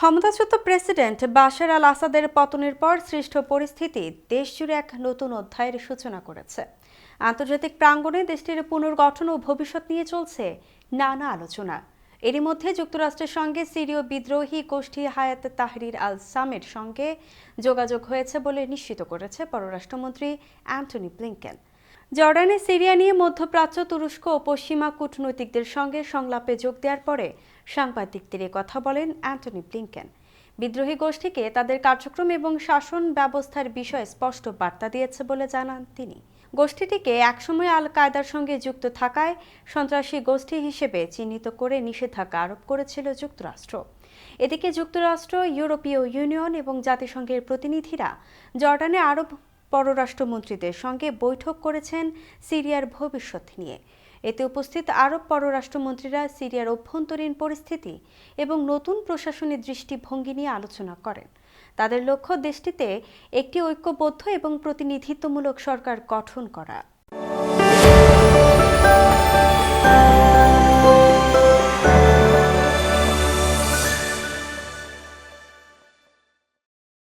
ক্ষমতাচ্যুত president Bashar আল আসাদের পতনের পর সৃষ্ট পরিস্থিতি দেশজুড়ে এক নতুন অধ্যায়ের সূচনা করেছে। আন্তর্জাতিক প্রাঙ্গণে দেশটির পুনর্গঠন ও ভবিষ্যৎ নিয়ে চলছে নানা আলোচনা। এরই মধ্যে যুক্তরাষ্ট্রের সঙ্গে সিরীয় বিদ্রোহী গোষ্ঠী হায়াত তাহরির আল সামের সঙ্গে যোগাযোগ হয়েছে বলে নিশ্চিত করেছে পররাষ্ট্রমন্ত্রী অ্যান্টনি ব্লিংকেন। জর্ডানে সিরিয়া নিয়ে মধ্যপ্রাচ্য, তুরস্ক ও পশ্চিমা কূটনৈতিকদের সঙ্গে সংলাপে যোগ দেওয়ার পরে সাংবাদিকদের কথা বলেন অ্যান্টনি ব্লিংকেন। বিদ্রোহী গোষ্ঠীকে তাদের কার্যক্রম এবং শাসন ব্যবস্থার বিষয়ে স্পষ্ট বার্তা দিয়েছে বলে জানান তিনি। গোষ্ঠীটিকে একসময় আল কায়দার সঙ্গে যুক্ত থাকায় সন্ত্রাসী গোষ্ঠী হিসেবে চিহ্নিত করে নিষেধাজ্ঞা আরোপ করেছিল যুক্তরাষ্ট্র। এদিকে যুক্তরাষ্ট্র, ইউরোপীয় ইউনিয়ন এবং জাতিসংঘের প্রতিনিধিরা জর্ডানে আরব পররাষ্ট্রমন্ত্রীদের সঙ্গে বৈঠক করেছেন সিরিয়ার ভবিষ্যৎ নিয়ে। এতে উপস্থিত আরব পররাষ্ট্রমন্ত্রীরা সিরিয়ার অভ্যন্তরীণ পরিস্থিতি এবং নতুন প্রশাসনের দৃষ্টিভঙ্গি নিয়ে আলোচনা করেন। তাদের লক্ষ্য দেশটিতে একটি ঐক্যবদ্ধ এবং প্রতিনিধিত্বমূলক সরকার গঠন করা।